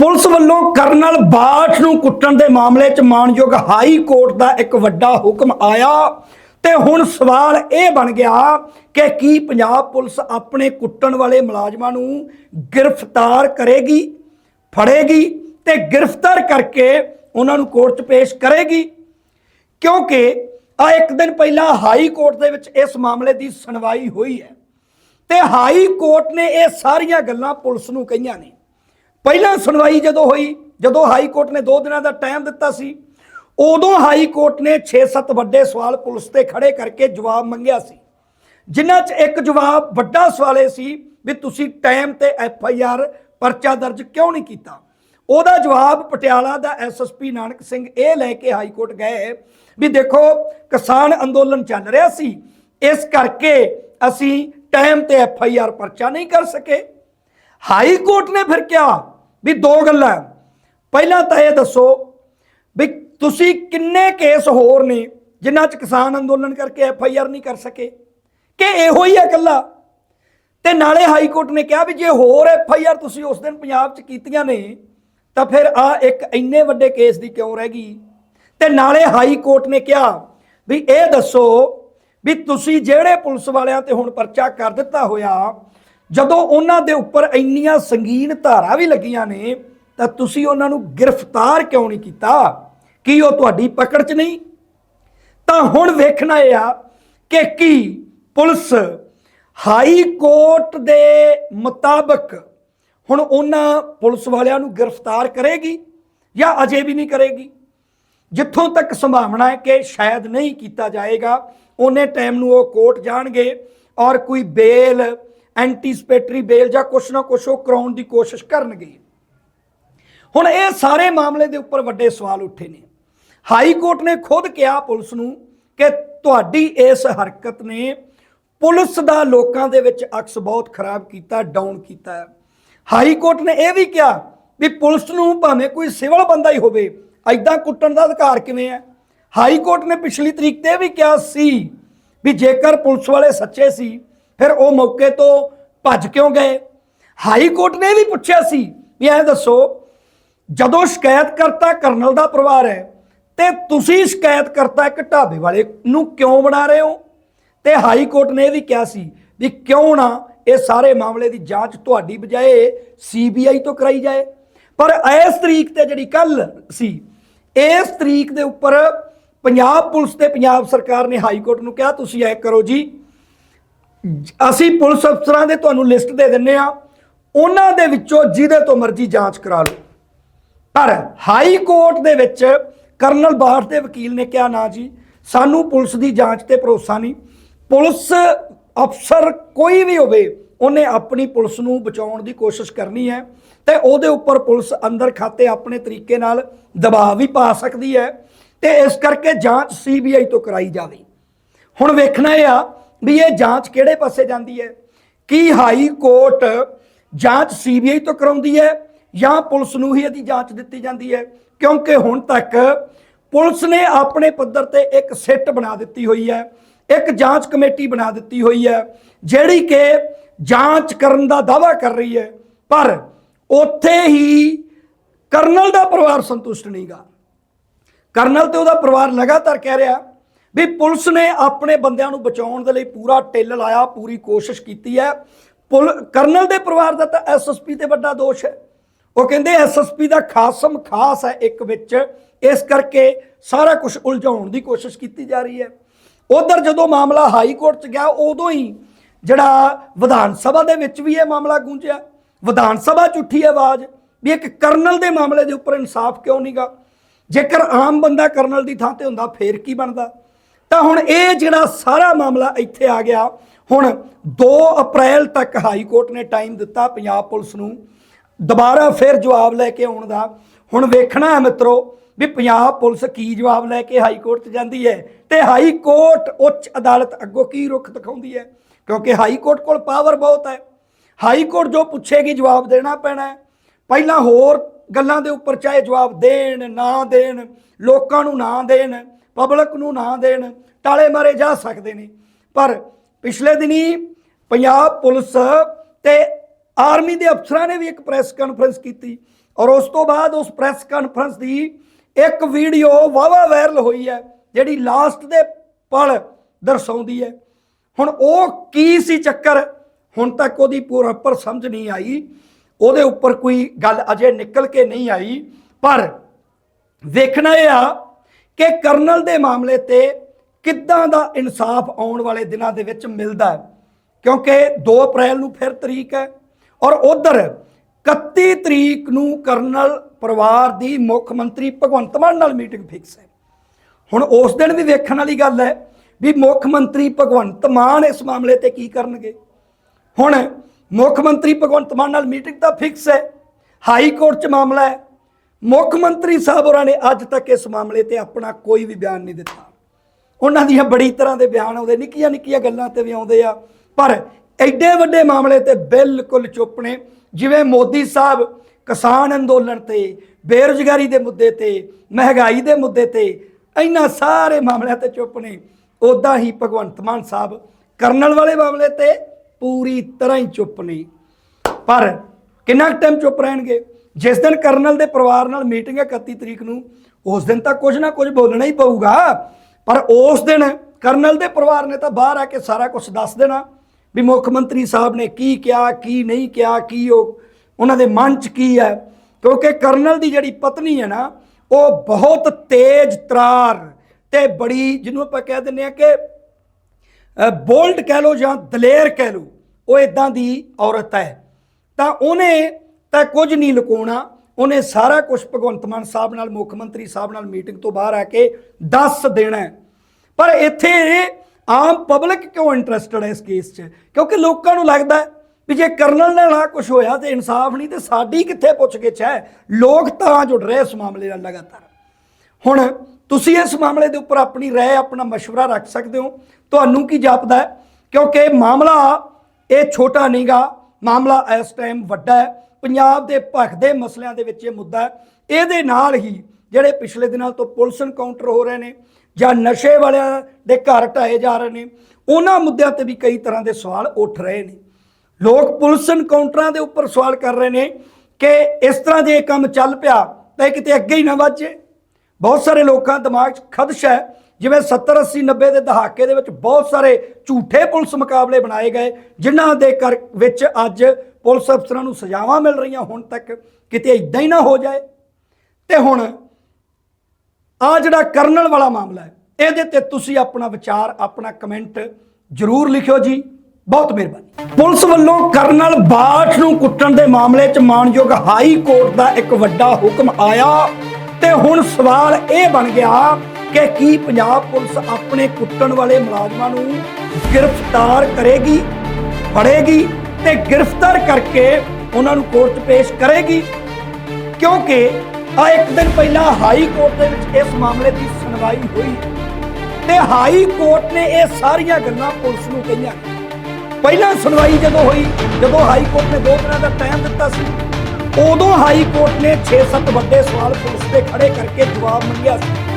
Police ਵੱਲੋਂ colonel Bath ਨੂੰ ਕੁੱਟਣ ਦੇ ਮਾਮਲੇ 'ਚ ਮਾਨਯੋਗ ਹਾਈ ਕੋਰਟ ਦਾ ਇੱਕ ਵੱਡਾ ਹੁਕਮ ਆਇਆ। ਤੇ ਹੁਣ ਸਵਾਲ ਇਹ ਬਣ ਗਿਆ ਕਿ ਕੀ ਪੰਜਾਬ ਪੁਲਿਸ ਆਪਣੇ ਕੁੱਟਣ ਵਾਲੇ ਮੁਲਾਜ਼ਮਾਂ ਨੂੰ ਗ੍ਰਿਫਤਾਰ ਕਰੇਗੀ, ਫੜੇਗੀ ਤੇ ਗ੍ਰਿਫਤਾਰ ਕਰਕੇ ਉਹਨਾਂ ਨੂੰ ਕੋਰਟ 'ਚ ਪੇਸ਼ ਕਰੇਗੀ? ਕਿਉਂਕਿ ਆ ਇੱਕ ਦਿਨ ਪਹਿਲਾਂ ਹਾਈ ਕੋਰਟ ਦੇ ਵਿੱਚ ਇਸ ਮਾਮਲੇ ਦੀ ਸੁਣਵਾਈ ਹੋਈ ਹੈ। ਤੇ ਹਾਈ ਕੋਰਟ ਨੇ ਇਹ ਸਾਰੀਆਂ ਗੱਲਾਂ ਪੁਲਿਸ ਨੂੰ ਕਹੀਆਂ ਨੇ। ਪਹਿਲਾਂ ਸੁਣਵਾਈ ਜਦੋਂ ਹੋਈ, ਜਦੋਂ ਹਾਈ ਕੋਰਟ ਨੇ 2 ਦਿਨਾਂ ਦਾ ਟਾਈਮ ਦਿੱਤਾ ਸੀ, ਉਦੋਂ ਹਾਈ ਕੋਰਟ ਨੇ 6-7 ਵੱਡੇ ਸਵਾਲ ਪੁਲਿਸ ਤੇ ਖੜੇ ਕਰਕੇ ਜਵਾਬ ਮੰਗਿਆ ਸੀ। ਜਿਨ੍ਹਾਂ 'ਚ ਇੱਕ ਜਵਾਬ ਵੱਡਾ ਸਵਾਲ ਇਹ ਸੀ ਵੀ ਤੁਸੀਂ ਟਾਈਮ ਤੇ ਐਫ ਆਈ ਆਰ ਪਰਚਾ ਦਰਜ ਕਿਉਂ ਨਹੀਂ ਕੀਤਾ? ਉਹਦਾ ਜਵਾਬ ਪਟਿਆਲਾ ਦਾ ਐਸਐਸਪੀ ਨਾਨਕ ਸਿੰਘ ਇਹ ਲੈ ਕੇ ਹਾਈ ਕੋਰਟ ਗਏ ਵੀ ਦੇਖੋ, ਕਿਸਾਨ ਅੰਦੋਲਨ ਚੱਲ ਰਿਹਾ ਸੀ, ਇਸ ਕਰਕੇ ਅਸੀਂ ਟਾਈਮ ਤੇ ਐਫ ਆਈ ਆਰ ਪਰਚਾ ਨਹੀਂ ਕਰ ਸਕੇ। ਹਾਈ ਕੋਰਟ ਨੇ ਫਿਰ ਕਿਹਾ ਵੀ ਦੋ ਗੱਲਾਂ। ਪਹਿਲਾਂ ਤਾਂ ਇਹ ਦੱਸੋ ਵੀ ਤੁਸੀਂ ਕਿੰਨੇ ਕੇਸ ਹੋਰ ਨੇ ਜਿਨ੍ਹਾਂ 'ਚ ਕਿਸਾਨ ਅੰਦੋਲਨ ਕਰਕੇ ਐਫ ਆਈ ਆਰ ਨਹੀਂ ਕਰ ਸਕੇ? ਕਿ ਇਹੋ ਹੀ ਹੈ ਇਕੱਲਾ? ਤੇ ਨਾਲੇ ਹਾਈ ਕੋਰਟ ਨੇ ਕਿਹਾ ਵੀ ਜੇ ਹੋਰ ਐਫ ਆਈ ਆਰ ਤੁਸੀਂ ਉਸ ਦਿਨ ਪੰਜਾਬ 'ਚ ਕੀਤੀਆਂ ਨੇ, ਤਾਂ ਫਿਰ ਆ ਇੱਕ ਇੰਨੇ ਵੱਡੇ ਕੇਸ ਦੀ ਕਿਉਂ ਰਹਿ ਗਈ? ਤੇ ਨਾਲੇ ਹਾਈ ਕੋਰਟ ਨੇ ਕਿਹਾ ਵੀ ਇਹ ਦੱਸੋ ਵੀ ਤੁਸੀਂ ਜਿਹੜੇ ਪੁਲਿਸ ਵਾਲਿਆਂ ਤੇ ਹੁਣ ਪਰਚਾ ਕਰ ਦਿੱਤਾ ਹੋਇਆ ਜਦੋਂ ਉਹਨਾਂ ਦੇ ਉੱਪਰ ਇੰਨੀਆਂ ਸੰਗੀਨ ਧਾਰਾ ਵੀ ਲੱਗੀਆਂ ਨੇ, ਤਾਂ ਤੁਸੀਂ ਉਹਨਾਂ ਨੂੰ ਗ੍ਰਿਫਤਾਰ ਕਿਉਂ ਨਹੀਂ ਕੀਤਾ? ਕੀ ਉਹ ਤੁਹਾਡੀ ਪਕੜ 'ਚ ਨਹੀਂ? ਤਾਂ ਹੁਣ ਵੇਖਣਾ ਇਹ ਆ ਕਿ ਕੀ ਪੁਲਿਸ ਹਾਈ ਕੋਰਟ ਦੇ ਮੁਤਾਬਕ ਹੁਣ ਉਹਨਾਂ ਪੁਲਿਸ ਵਾਲਿਆਂ ਨੂੰ ਗ੍ਰਿਫਤਾਰ ਕਰੇਗੀ ਜਾਂ ਅਜੇ ਵੀ ਨਹੀਂ ਕਰੇਗੀ? ਜਿੱਥੋਂ ਤੱਕ ਸੰਭਾਵਨਾ ਹੈ ਕਿ ਸ਼ਾਇਦ ਨਹੀਂ ਕੀਤਾ ਜਾਏਗਾ, ਉਹਨੇ ਟਾਈਮ ਨੂੰ ਉਹ ਕੋਰਟ ਜਾਣਗੇ ਔਰ ਕੋਈ ਬੇਲ ਐਂਟੀਸਪੇਟਰੀ ਬੇਲ ਜਾਂ ਕੁਛ ਨਾ ਕੁਛ ਉਹ ਕਰਾਉਣ ਦੀ ਕੋਸ਼ਿਸ਼ ਕਰਨਗੇ। ਹੁਣ ਇਹ ਸਾਰੇ ਮਾਮਲੇ ਦੇ ਉੱਪਰ ਵੱਡੇ ਸਵਾਲ ਉੱਠੇ ਨੇ। ਹਾਈ ਕੋਰਟ ਨੇ ਖੁਦ ਕਿਹਾ ਪੁਲਿਸ ਨੂੰ ਕਿ ਤੁਹਾਡੀ ਇਸ ਹਰਕਤ ਨੇ ਪੁਲਿਸ ਦਾ ਲੋਕਾਂ ਦੇ ਵਿੱਚ ਅਕਸ ਬਹੁਤ ਖਰਾਬ ਕੀਤਾ ਡਾਊਨ ਕੀਤਾ। ਹਾਈ ਕੋਰਟ ਨੇ ਇਹ ਵੀ ਕਿਹਾ ਵੀ ਪੁਲਿਸ ਨੂੰ ਭਾਵੇਂ ਕੋਈ ਸਿਵਲ ਬੰਦਾ ਹੀ ਹੋਵੇ ਐਦਾਂ ਕੁੱਟਣ ਦਾ ਅਧਿਕਾਰ ਕਿਵੇਂ ਹੈ? ਹਾਈ ਕੋਰਟ ਨੇ ਪਿਛਲੀ ਤਰੀਕ ਤੇ ਇਹ ਵੀ ਕਿਹਾ ਸੀ ਵੀ ਜੇਕਰ ਪੁਲਿਸ ਵਾਲੇ ਸੱਚੇ ਸੀ ਫਿਰ ਉਹ ਮੌਕੇ ਤੋਂ ਭੱਜ ਕਿਉਂ ਗਏ? ਹਾਈ ਕੋਰਟ ਨੇ ਇਹ ਵੀ ਪੁੱਛਿਆ ਸੀ ਵੀ ਐਂ ਦੱਸੋ, ਜਦੋਂ ਸ਼ਿਕਾਇਤ ਕਰਤਾ ਕਰਨਲ ਦਾ ਪਰਿਵਾਰ ਹੈ, ਤੇ ਤੁਸੀਂ ਸ਼ਿਕਾਇਤ ਕਰਤਾ ਇੱਕ ਢਾਬੇ ਵਾਲੇ ਨੂੰ ਕਿਉਂ ਬਣਾ ਰਹੇ ਹੋ? ਤੇ ਹਾਈ ਕੋਰਟ ਨੇ ਇਹ ਵੀ ਕਿਹਾ ਸੀ ਵੀ ਕਿਉਂ ਨਾ ਇਹ ਸਾਰੇ ਮਾਮਲੇ ਦੀ ਜਾਂਚ ਤੁਹਾਡੀ ਬਜਾਏ ਸੀਬੀਆਈ ਤੋਂ ਕਰਾਈ ਜਾਏ। ਪਰ ਇਸ ਤਰੀਕ ਤੇ ਜਿਹੜੀ ਕੱਲ ਸੀ, ਇਸ ਤਰੀਕ ਦੇ ਉੱਪਰ ਪੰਜਾਬ ਪੁਲਿਸ ਤੇ ਪੰਜਾਬ ਸਰਕਾਰ ਨੇ ਹਾਈ ਕੋਰਟ ਨੂੰ ਕਿਹਾ, ਤੁਸੀਂ ਐ ਕਰੋ ਜੀ ਅਸੀਂ ਪੁਲਿਸ ਅਫਸਰਾਂ ਦੇ ਤੁਹਾਨੂੰ ਲਿਸਟ ਦੇ ਦਿੰਨੇ ਆ। ਉਹਨਾਂ ਦੇ ਵਿੱਚੋਂ ਜਿਹਦੇ ਤੋਂ ਮਰਜ਼ੀ ਜਾਂਚ ਕਰਾ ਲਓ। ਪਰ ਹਾਈ ਕੋਰਟ ਦੇ ਵਿੱਚ ਕਰਨਲ ਬਾਠ ਦੇ ਵਕੀਲ ਨੇ ਕਿਹਾ, ਨਾ ਜੀ, ਸਾਨੂੰ ਪੁਲਿਸ ਦੀ ਜਾਂਚ ਤੇ ਭਰੋਸਾ ਨਹੀਂ। ਪੁਲਿਸ ਅਫਸਰ ਕੋਈ ਵੀ ਹੋਵੇ, ਉਹਨੇ ਆਪਣੀ ਪੁਲਿਸ ਨੂੰ ਬਚਾਉਣ ਦੀ ਕੋਸ਼ਿਸ਼ ਕਰਨੀ ਹੈ ਤੇ ਉਹਦੇ ਉੱਪਰ ਪੁਲਿਸ ਅੰਦਰ ਖਾਤੇ ਆਪਣੇ ਤਰੀਕੇ ਨਾਲ ਦਬਾਅ ਵੀ ਪਾ ਸਕਦੀ ਹੈ ਤੇ ਇਸ ਕਰਕੇ ਜਾਂਚ ਸੀਬੀਆਈ ਤੋਂ ਕਰਾਈ ਜਾਵੇ। ਹੁਣ ਵੇਖਣਾ ਇਹ ਆ ਵੀ ਇਹ ਜਾਂਚ ਕਿਹੜੇ ਪਾਸੇ ਜਾਂਦੀ ਹੈ? ਕੀ ਹਾਈ ਕੋਰਟ ਜਾਂਚ ਸੀਬੀਆਈ ਤੋਂ ਕਰਾਉਂਦੀ ਹੈ ਜਾਂ ਪੁਲਿਸ ਨੂੰ ਹੀ ਇਹਦੀ ਜਾਂਚ ਦਿੱਤੀ ਜਾਂਦੀ ਹੈ? ਕਿਉਂਕਿ ਹੁਣ ਤੱਕ ਪੁਲਿਸ ਨੇ ਆਪਣੇ ਪੱਧਰ ਤੇ ਇੱਕ ਸਿੱਟ ਬਣਾ ਦਿੱਤੀ ਹੋਈ ਹੈ, ਇੱਕ ਜਾਂਚ ਕਮੇਟੀ ਬਣਾ ਦਿੱਤੀ ਹੋਈ ਹੈ, ਜਿਹੜੀ ਕਿ ਜਾਂਚ ਕਰਨ ਦਾ ਦਾਅਵਾ ਕਰ ਰਹੀ ਹੈ। ਪਰ ਉੱਥੇ ਹੀ ਕਰਨਲ ਦਾ ਪਰਿਵਾਰ ਸੰਤੁਸ਼ਟ ਨਹੀਂਗਾ। ਕਰਨਲ ਤੇ ਉਹਦਾ ਪਰਿਵਾਰ ਲਗਾਤਾਰ ਕਹਿ ਰਿਹਾ ਵੀ ਪੁਲਿਸ ਨੇ ਆਪਣੇ ਬੰਦਿਆਂ ਨੂੰ ਬਚਾਉਣ ਦੇ ਲਈ ਪੂਰਾ ਟਿੱਲ ਲਾਇਆ, ਪੂਰੀ ਕੋਸ਼ਿਸ਼ ਕੀਤੀ ਹੈ। ਪੁਲ, ਕਰਨਲ ਦੇ ਪਰਿਵਾਰ ਦਾ ਤਾਂ ਐਸਐਸਪੀ ਤੇ ਵੱਡਾ ਦੋਸ਼ ਹੈ। ਉਹ ਕਹਿੰਦੇ ਐਸਐਸਪੀ ਦਾ ਖਾਸਮ ਖਾਸ ਹੈ ਇੱਕ ਵਿੱਚ। ਇਸ ਕਰਕੇ ਸਾਰਾ ਕੁਝ ਉਲਝਾਉਣ ਦੀ ਕੋਸ਼ਿਸ਼ ਕੀਤੀ ਜਾ ਰਹੀ ਹੈ। ਉਧਰ ਜਦੋਂ ਮਾਮਲਾ ਹਾਈ ਕੋਰਟ 'ਚ ਗਿਆ, ਉਦੋਂ ਹੀ ਜਿਹੜਾ ਵਿਧਾਨ ਸਭਾ ਦੇ ਵਿੱਚ ਵੀ ਇਹ ਮਾਮਲਾ ਗੂੰਜਿਆ। ਵਿਧਾਨ ਸਭਾ 'ਚ ਉੱਠੀ ਆਵਾਜ਼, ਵੀ ਇੱਕ ਕਰਨਲ ਦੇ ਮਾਮਲੇ ਦੇ ਉੱਪਰ ਇਨਸਾਫ ਕਿਉਂ ਨਹੀਂਗਾ ਜੇਕਰ ਆਮ ਬੰਦਾ ਕਰਨਲ ਦੀ ਥਾਂ ਤੇ ਹੁੰਦਾ, ਫੇਰ ਕੀ ਬਣਦਾ? ਤਾਂ ਹੁਣ ਇਹ ਜਿਹੜਾ ਸਾਰਾ ਮਾਮਲਾ ਇੱਥੇ ਆ ਗਿਆ, ਹੁਣ 2 ਅਪ੍ਰੈਲ ਤੱਕ ਹਾਈ ਕੋਰਟ ਨੇ ਟਾਈਮ ਦਿੱਤਾ ਪੰਜਾਬ ਪੁਲਿਸ ਨੂੰ, ਦੁਬਾਰਾ ਫਿਰ ਜਵਾਬ ਲੈ ਕੇ ਆਉਣ ਦਾ। ਹੁਣ ਵੇਖਣਾ ਹੈ ਮਿੱਤਰੋ ਵੀ ਪੰਜਾਬ ਪੁਲਿਸ ਕੀ ਜਵਾਬ ਲੈ ਕੇ ਹਾਈ ਕੋਰਟ 'ਚ ਜਾਂਦੀ ਹੈ ਤੇ ਹਾਈ ਕੋਰਟ ਉੱਚ ਅਦਾਲਤ ਅੱਗੋਂ ਕੀ ਰੁਖ ਦਿਖਾਉਂਦੀ ਹੈ? ਕਿਉਂਕਿ ਹਾਈ ਕੋਰਟ ਕੋਲ ਪਾਵਰ ਬਹੁਤ ਹੈ। ਹਾਈ ਕੋਰਟ ਜੋ ਪੁੱਛੇਗੀ ਜਵਾਬ ਦੇਣਾ ਪੈਣਾ ਹੈ। ਪਹਿਲਾਂ ਹੋਰ ਗੱਲਾਂ ਦੇ ਉੱਪਰ ਚਾਹੇ ਜਵਾਬ ਦੇਣ, ਨਾ ਦੇਣ, ਲੋਕਾਂ ਨੂੰ ਨਾ ਦੇਣ ਪਬਲਿਕ ਨੂੰ ਨਾ ਦੇਣ, ਟਾਲੇ ਮਾਰੇ ਜਾ ਸਕਦੇ ਨੇ। ਪਰ ਪਿਛਲੇ ਦਿਨੀ ਪੰਜਾਬ ਪੁਲਿਸ ਤੇ ਆਰਮੀ ਦੇ ਅਫਸਰਾਂ ਨੇ ਵੀ ਇੱਕ ਪ੍ਰੈਸ ਕਾਨਫਰੰਸ ਕੀਤੀ ਔਰ ਉਸ ਤੋਂ ਬਾਅਦ ਉਸ ਪ੍ਰੈਸ ਕਾਨਫਰੰਸ ਦੀ ਇੱਕ ਵੀਡੀਓ ਵਾਵਾ ਵਾਇਰਲ ਹੋਈ ਹੈ, ਜਿਹੜੀ ਲਾਸਟ ਦੇ ਪਲ ਦਰਸਾਉਂਦੀ ਹੈ। ਹੁਣ ਉਹ ਕੀ ਸੀ ਚੱਕਰ? ਹੁਣ ਤੱਕ ਉਹਦੀ ਪੂਰਾ ਪਰ ਸਮਝ ਨਹੀਂ ਆਈ। ਉਹਦੇ ਉੱਪਰ ਕੋਈ ਗੱਲ ਅਜੇ ਨਿਕਲ ਕੇ ਨਹੀਂ ਆਈ। ਪਰ ਵੇਖਣਾ ਇਹ ਆ ਕਿ ਕਰਨਲ ਦੇ ਮਾਮਲੇ ਤੇ ਕਿੱਦਾਂ ਦਾ ਇਨਸਾਫ ਆਉਣ ਵਾਲੇ ਦਿਨਾਂ ਦੇ ਵਿੱਚ ਮਿਲਦਾ ਹੈ। ਕਿਉਂਕਿ 2 ਅਪ੍ਰੈਲ ਨੂੰ ਫਿਰ ਤਰੀਕ ਹੈ ਔਰ ਉਧਰ 31 ਤਰੀਕ ਨੂੰ ਕਰਨਲ ਪਰਿਵਾਰ ਦੀ ਮੁੱਖ ਮੰਤਰੀ ਭਗਵੰਤ ਮਾਨ ਨਾਲ ਮੀਟਿੰਗ ਫਿਕਸ ਹੈ। ਹੁਣ ਉਸ ਦਿਨ ਵੀ ਵੇਖਣ ਵਾਲੀ ਗੱਲ ਹੈ ਵੀ ਮੁੱਖ ਮੰਤਰੀ ਭਗਵੰਤ ਮਾਨ ਇਸ ਮਾਮਲੇ ਤੇ ਕੀ ਕਰਨਗੇ। ਹੁਣ ਮੁੱਖ ਮੰਤਰੀ ਭਗਵੰਤ ਮਾਨ ਨਾਲ ਮੀਟਿੰਗ ਤਾਂ ਫਿਕਸ ਹੈ। ਹਾਈ ਕੋਰਟ 'ਚ ਮਾਮਲਾ ਹੈ। ਮੁੱਖ ਮੰਤਰੀ ਸਾਹਿਬ ਹੋਰਾਂ ਨੇ ਅੱਜ ਤੱਕ ਇਸ ਮਾਮਲੇ ਤੇ ਆਪਣਾ ਕੋਈ ਵੀ ਬਿਆਨ ਨਹੀਂ ਦਿੱਤਾ। ਉਹਨਾਂ ਦੀਆਂ ਬੜੀ ਤਰ੍ਹਾਂ ਦੇ ਬਿਆਨ ਆਉਂਦੇ, ਨਿੱਕੀਆਂ ਨਿੱਕੀਆਂ ਗੱਲਾਂ ਤੇ ਵੀ ਆਉਂਦੇ ਆ। ਪਰ ਐਡੇ ਵੱਡੇ ਮਾਮਲੇ ਤੇ ਬਿਲਕੁਲ ਚੁੱਪ ਨੇ। ਜਿਵੇਂ ਮੋਦੀ ਸਾਹਿਬ ਕਿਸਾਨ ਅੰਦੋਲਨ ਤੇ, ਬੇਰੁਜ਼ਗਾਰੀ ਦੇ ਮੁੱਦੇ ਤੇ, ਮਹਿੰਗਾਈ ਦੇ ਮੁੱਦੇ ਤੇ ਇਹਨਾਂ ਸਾਰੇ ਮਾਮਲਿਆਂ ਤੇ ਚੁੱਪ ਨੇ। ਉਦਾਂ ਹੀ ਭਗਵੰਤ ਮਾਨ ਸਾਹਿਬ ਕਰਨਲ ਵਾਲੇ ਮਾਮਲੇ ਤੇ ਪੂਰੀ ਤਰ੍ਹਾਂ ਹੀ ਚੁੱਪ ਨੇ। ਪਰ ਕਿੰਨਾ ਟਾਈਮ ਚੁੱਪ ਰਹਿਣਗੇ? ਜਿਸ ਦਿਨ ਕਰਨਲ ਦੇ ਪਰਿਵਾਰ ਨਾਲ ਮੀਟਿੰਗ ਹੈ 31 ਤਰੀਕ ਨੂੰ, ਉਸ ਦਿਨ ਤਾਂ ਕੁਝ ਨਾ ਕੁਝ ਬੋਲਣਾ ਹੀ ਪਊਗਾ। ਪਰ ਉਸ ਦਿਨ ਕਰਨਲ ਦੇ ਪਰਿਵਾਰ ਨੇ ਤਾਂ ਬਾਹਰ ਆ ਕੇ ਸਾਰਾ ਕੁਝ ਦੱਸ ਦੇਣਾ ਵੀ ਮੁੱਖ ਮੰਤਰੀ ਸਾਹਿਬ ਨੇ ਕੀ ਕਿਹਾ, ਕੀ ਨਹੀਂ ਕਿਹਾ, ਕੀ ਉਹ ਉਹਨਾਂ ਦੇ ਮਨ 'ਚ ਕੀ ਹੈ। ਕਿਉਂਕਿ ਕਰਨਲ ਦੀ ਜਿਹੜੀ ਪਤਨੀ ਹੈ ਨਾ, ਉਹ ਬਹੁਤ ਤੇਜ਼ ਤਰਾਰ ਤੇ ਬੜੀ ਜਿਹਨੂੰ ਆਪਾਂ ਕਹਿ ਦਿੰਦੇ ਆ ਕਿ ਬੋਲਡ ਕਹਿ ਲੋ ਜਾਂ ਦਲੇਰ ਕਹਿ ਲੋ ਉਹ ਇਦਾਂ ਦੀ ਔਰਤ ਹੈ। ਤਾਂ ਉਹਨੇ ਤਾਂ ਕੁਝ ਨਹੀਂ ਲੁਕਾਉਣਾ ਉਹਨੇ ਸਾਰਾ ਕੁਝ ਭਗਵੰਤ ਮਾਨ ਸਾਹਿਬ ਨਾਲ ਮੁੱਖ ਮੰਤਰੀ ਸਾਹਿਬ ਨਾਲ ਮੀਟਿੰਗ ਤੋਂ ਬਾਹਰ ਆ ਕੇ ਦੱਸ ਦੇਣਾ ਹੈ। ਪਰ ਇੱਥੇ ਆਮ ਪਬਲਿਕ ਕਿਉਂ ਇੰਟਰਸਟਡ ਹੈ ਇਸ ਕੇਸ 'ਚ ਕਿਉਂਕਿ ਲੋਕਾਂ ਨੂੰ ਲੱਗਦਾ ਹੈ ਵੀ ਜੇ ਕਰਨਲ ਨਾਲ ਆ ਕੁਝ ਹੋਇਆ ਤੇ ਇਨਸਾਫ ਨਹੀਂ ਤੇ ਸਾਡੀ ਕਿੱਥੇ ਪੁੱਛਗਿੱਛ ਹੈ ਲੋਕ ਤਾਂ ਜੁੜ ਰਹੇ ਇਸ ਮਾਮਲੇ ਨਾਲ ਲਗਾਤਾਰ ਹੁਣ ਤੁਸੀਂ ਇਸ ਮਾਮਲੇ ਦੇ ਉੱਪਰ ਆਪਣੀ ਰਾਏ ਆਪਣਾ مشورہ ਰੱਖ ਸਕਦੇ ਹੋ ਤੁਹਾਨੂੰ ਕੀ ਜਾਪਦਾ ਹੈ ਕਿਉਂਕਿ ਮਾਮਲਾ ਇਹ ਛੋਟਾ ਨਹੀਂਗਾ ਮਾਮਲਾ ਇਸ ਟਾਈਮ ਵੱਡਾ ਹੈ ਪੰਜਾਬ ਦੇ ਭਖਦੇ ਮਸਲਿਆਂ ਦੇ ਵਿੱਚ ਇਹ ਮੁੱਦਾ ਇਹਦੇ ਨਾਲ ਹੀ ਜਿਹੜੇ ਪਿਛਲੇ ਦਿਨਾਂ ਤੋਂ ਪੁਲਿਸ ਐਨਕਾਊਂਟਰ ਹੋ ਰਹੇ ਨੇ ਜਾਂ ਨਸ਼ੇ ਵਾਲਿਆਂ ਦੇ ਘਰ ਢਾਏ ਜਾ ਰਹੇ ਨੇ, ਉਹਨਾਂ ਮੁੱਦਿਆਂ ਤੇ ਵੀ ਕਈ ਤਰ੍ਹਾਂ ਦੇ ਸਵਾਲ ਉੱਠ ਰਹੇ ਨੇ। ਲੋਕ ਪੁਲਿਸ ਐਨਕਾਊਂਟਰਾਂ ਦੇ ਉੱਪਰ ਸਵਾਲ ਕਰ ਰਹੇ ਨੇ ਕਿ ਇਸ ਤਰ੍ਹਾਂ ਦੇ ਇਹ ਕੰਮ ਚੱਲ ਪਿਆ ਤਾਂ ਇਹ ਕਿਤੇ ਅੱਗੇ ਹੀ ਨਾ ਵੱਜੇ। ਬਹੁਤ ਸਾਰੇ ਲੋਕਾਂ ਦਿਮਾਗ 'ਚ ਖਦਸ਼ਾ ਹੈ ਜਿਵੇਂ 70 80 90 ਦੇ ਦਹਾਕੇ ਦੇ ਵਿੱਚ ਬਹੁਤ ਸਾਰੇ ਝੂਠੇ ਪੁਲਿਸ ਮੁਕਾਬਲੇ ਬਣਾਏ ਗਏ, ਜਿਨ੍ਹਾਂ ਦੇ ਕਰ ਵਿੱਚ ਅੱਜ ਪੁਲਿਸ ਅਫਸਰਾਂ ਨੂੰ ਸਜ਼ਾਵਾਂ ਮਿਲ ਰਹੀਆਂ ਹੁਣ ਤੱਕ, ਕਿਤੇ ਇਦਾਂ ਹੀ ਨਾ ਹੋ ਜਾਏ। ਤੇ ਹੁਣ ਆ ਜਿਹੜਾ ਕਰਨਲ ਵਾਲਾ ਮਾਮਲਾ ਹੈ, ਇਹਦੇ ਤੇ ਤੁਸੀਂ ਆਪਣਾ ਵਿਚਾਰ, ਆਪਣਾ ਕਮੈਂਟ ਜਰੂਰ ਲਿਖਿਓ ਜੀ। ਬਹੁਤ ਮਿਹਰਬਾਨੀ। ਪੁਲਿਸ ਵੱਲੋਂ ਕਰਨਲ ਬਾਠ ਨੂੰ ਕੁੱਟਣ ਦੇ ਮਾਮਲੇ 'ਚ ਮਾਨਯੋਗ ਹਾਈ ਕੋਰਟ ਦਾ ਇੱਕ ਵੱਡਾ ਹੁਕਮ ਆਇਆ। ਤੇ ਹੁਣ ਸਵਾਲ ਇਹ ਬਣ ਗਿਆ ਕਿ ਕੀ ਪੰਜਾਬ ਪੁਲਿਸ ਆਪਣੇ ਕੁੱਟਣ ਵਾਲੇ ਮੁਲਾਜ਼ਮਾਂ ਨੂੰ ਗ੍ਰਿਫਤਾਰ ਕਰੇਗੀ, ਫੜੇਗੀ ਤੇ ਗ੍ਰਿਫਤਾਰ ਕਰਕੇ ਉਹਨਾਂ ਨੂੰ ਕੋਰਟ 'ਚ ਪੇਸ਼ ਕਰੇਗੀ? ਕਿਉਂਕਿ ਆ ਇੱਕ ਦਿਨ ਪਹਿਲਾਂ ਹਾਈ ਕੋਰਟ ਦੇ ਵਿੱਚ ਇਸ ਮਾਮਲੇ ਦੀ ਸੁਣਵਾਈ ਹੋਈ ਤੇ ਹਾਈ ਕੋਰਟ ਨੇ ਇਹ ਸਾਰੀਆਂ ਗੱਲਾਂ ਪੁਲਿਸ ਨੂੰ ਕਹੀਆਂ। ਪਹਿਲਾਂ ਸੁਣਵਾਈ ਜਦੋਂ ਹੋਈ, ਜਦੋਂ ਹਾਈ ਕੋਰਟ ਨੇ ਦੋ ਦਿਨਾਂ ਦਾ ਟਾਈਮ ਦਿੱਤਾ ਸੀ, ਉਦੋਂ ਹਾਈ ਕੋਰਟ ਨੇ 6-7 ਵੱਡੇ ਸਵਾਲ ਪੁਲਿਸ ਤੇ ਖੜੇ ਕਰਕੇ ਜਵਾਬ ਮੰਗਿਆ ਸੀ।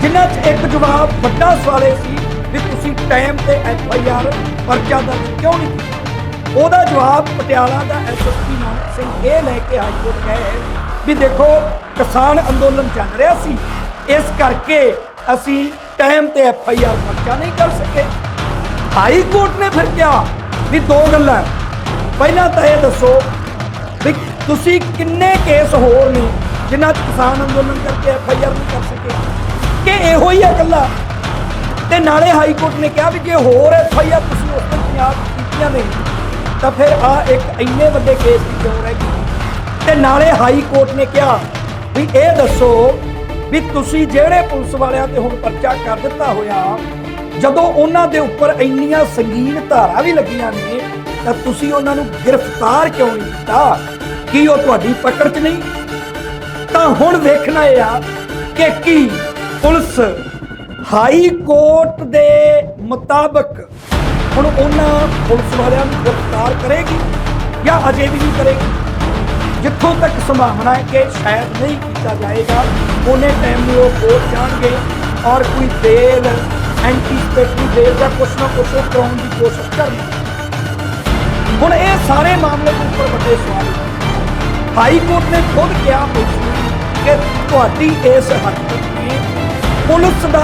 ਜਿਨ੍ਹਾਂ 'ਚ ਇੱਕ ਜਵਾਬ ਵੱਡਾ ਸਵਾਲ ਇਹ ਸੀ ਵੀ ਤੁਸੀਂ ਟਾਈਮ ਤੇ ਐਫ ਆਈ ਆਰ ਪਰਚਾ ਦਰਜ ਕਿਉਂ ਨਹੀਂ ਕੀਤਾ? ਉਹਦਾ ਜਵਾਬ ਪਟਿਆਲਾ ਦਾ ਐਸਐਸਪੀ ਨਾਨਕ ਸਿੰਘ ਇਹ ਲੈ ਕੇ ਹਾਈ ਕੋਰਟ ਗਏ ਵੀ ਦੇਖੋ, ਕਿਸਾਨ ਅੰਦੋਲਨ ਚੱਲ ਰਿਹਾ ਸੀ। ਇਸ ਕਰਕੇ ਅਸੀਂ ਟਾਈਮ ਤੇ ਐਫ ਆਈ ਆਰ ਪਰਚਾ ਨਹੀਂ ਕਰ ਸਕੇ। ਹਾਈ ਕੋਰਟ ਨੇ ਫਿਰ ਕਿਹਾ ਵੀ ਦੋ ਗੱਲਾਂ। ਪਹਿਲਾਂ ਤਾਂ ਇਹ ਦੱਸੋ ਵੀ ਤੁਸੀਂ ਕਿੰਨੇ ਕੇਸ ਹੋਰ ਨੇ ਜਿਨ੍ਹਾਂ 'ਚ ਕਿਸਾਨ ਅੰਦੋਲਨ ਕਰਕੇ ਐਫ ਆਈ ਆਰ ਨਹੀਂ ਕਰ ਸਕੇ? ਕਿ ਇਹੋ ਹੀ ਆ ਇਕੱਲਾ ਤੇ ਨਾਲੇ ਹਾਈ ਕੋਰਟ ਨੇ ਕਿਹਾ ਵੀ ਜੇ ਹੋਰ ਐਫ ਆਈ ਆਰ ਤੁਸੀਂ ਉਸ ਦਿਨ ਪੰਜਾਬ ਕੀਤੀਆਂ ਨੇ, ਤਾਂ ਫਿਰ ਆ ਇੱਕ ਇੰਨੇ ਵੱਡੇ ਕੇਸ ਦੀ ਕਿਉਂ ਰਹਿ ਗਈ। ਤੇ ਨਾਲੇ ਹਾਈ ਕੋਰਟ ਨੇ ਕਿਹਾ ਵੀ ਇਹ ਦੱਸੋ ਵੀ ਤੁਸੀਂ ਜਿਹੜੇ ਪੁਲਿਸ ਵਾਲਿਆਂ ਤੇ ਹੁਣ ਪਰਚਾ ਕਰ ਦਿੱਤਾ ਹੋਇਆ, ਜਦੋਂ ਉਹਨਾਂ ਦੇ ਉੱਪਰ ਇੰਨੀਆਂ ਸੰਗੀਨ ਧਾਰਾ ਵੀ ਲੱਗੀਆਂ ਨੇ, ਤਾਂ ਤੁਸੀਂ ਉਹਨਾਂ ਨੂੰ ਗ੍ਰਿਫਤਾਰ ਕਿਉਂ ਨਹੀਂ ਕੀਤਾ? ਕੀ ਉਹ ਤੁਹਾਡੀ ਪਕੜ 'ਚ ਨਹੀਂ? ਤਾਂ ਹੁਣ ਵੇਖਣਾ ਇਹ ਆ ਕਿ ਕੀ ਪੁਲਿਸ ਹਾਈ ਕੋਰਟ ਦੇ ਮੁਤਾਬਕ ਹੁਣ ਉਹਨਾਂ ਪੁਲਿਸ ਵਾਲਿਆਂ ਨੂੰ ਗ੍ਰਿਫਤਾਰ ਕਰੇਗੀ ਜਾਂ ਅਜੇ ਵੀ ਨਹੀਂ ਕਰੇਗੀ? ਜਿੱਥੋਂ ਤੱਕ ਸੰਭਾਵਨਾ ਹੈ ਕਿ ਸ਼ਾਇਦ ਨਹੀਂ ਕੀਤਾ ਜਾਏਗਾ, ਉਹਨੇ ਟਾਈਮ ਨੂੰ ਉਹ ਕੋਰਟ ਜਾਣਗੇ ਔਰ ਕੋਈ ਬੇਲ ਐਂਟੀਸਪੇਟਰੀ ਬੇਲ ਜਾਂ ਕੁਛ ਨਾ ਕੁਛ ਉਹ ਕਰਾਉਣ ਦੀ ਕੋਸ਼ਿਸ਼ ਕਰਨਗੇ। ਹੁਣ ਇਹ ਸਾਰੇ ਮਾਮਲੇ ਦੇ ਉੱਪਰ ਵੱਡੇ ਸਵਾਲ ਹਾਈ ਕੋਰਟ ਨੇ ਖੁਦ ਕਿਹਾ ਪੁਲਿਸ ਕਿ ਤੁਹਾਡੀ ਇਸ ਹੱਕ ਪੁਲਿਸ ਦਾ